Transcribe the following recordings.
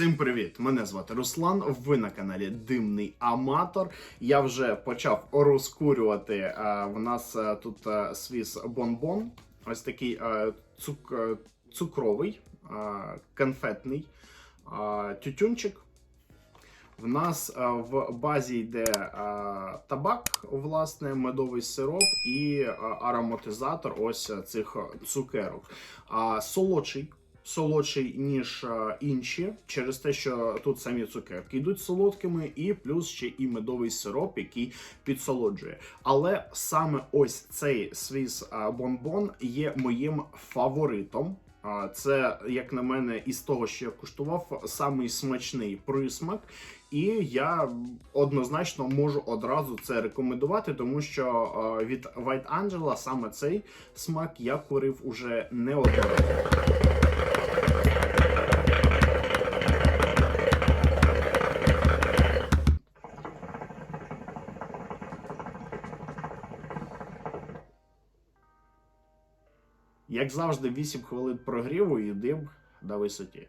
Всім привіт! Мене звати Руслан. Ви на каналі Димний Аматор. Я вже почав розкурювати. е, В нас е, тут е, свіс бонбон. Ось такий цук, цукровий, конфетний тютюнчик. В нас в базі йде табак, власне, медовий сироп і ароматизатор ось цих цукерок. Солодший. Солодший, ніж е, інші, через те, що тут самі цукерки йдуть солодкими, і плюс ще і медовий сироп, який підсолоджує. Але саме ось цей свіс е, бонбон є моїм фаворитом. Це, як на мене, із того, що я куштував, самий смачний присмак. І я однозначно можу одразу це рекомендувати, тому що е, від White Angela саме цей смак я курив уже неодноразово. Як завжди, 8 хвилин прогріву і дим на висоті.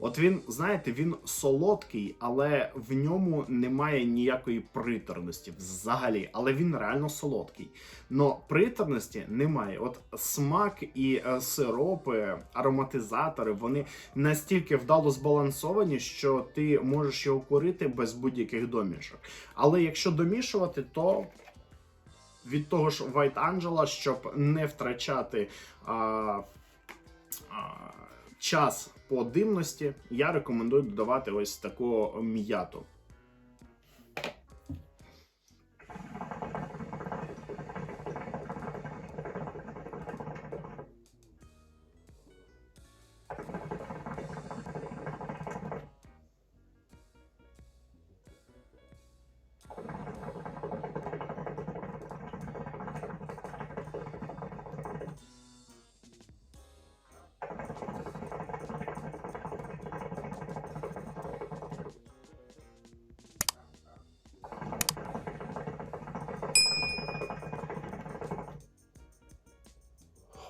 От він, знаєте, він солодкий, але в ньому немає ніякої приторності взагалі. Але він реально солодкий. Но приторності немає. От смак і е, сиропи, ароматизатори, вони настільки вдало збалансовані, що ти можеш його курити без будь-яких домішок. Але якщо домішувати, то від того ж White Angela, щоб не втрачати а, час по димності, я рекомендую додавати ось таку м'яту.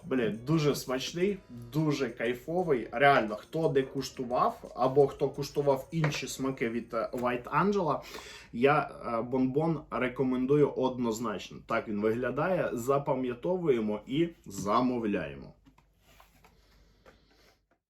Блін, дуже смачний, дуже кайфовий. Реально, хто де куштував, або хто куштував інші смаки від е, White Angela, я е, бонбон рекомендую однозначно. Так він виглядає. Запам'ятовуємо і замовляємо.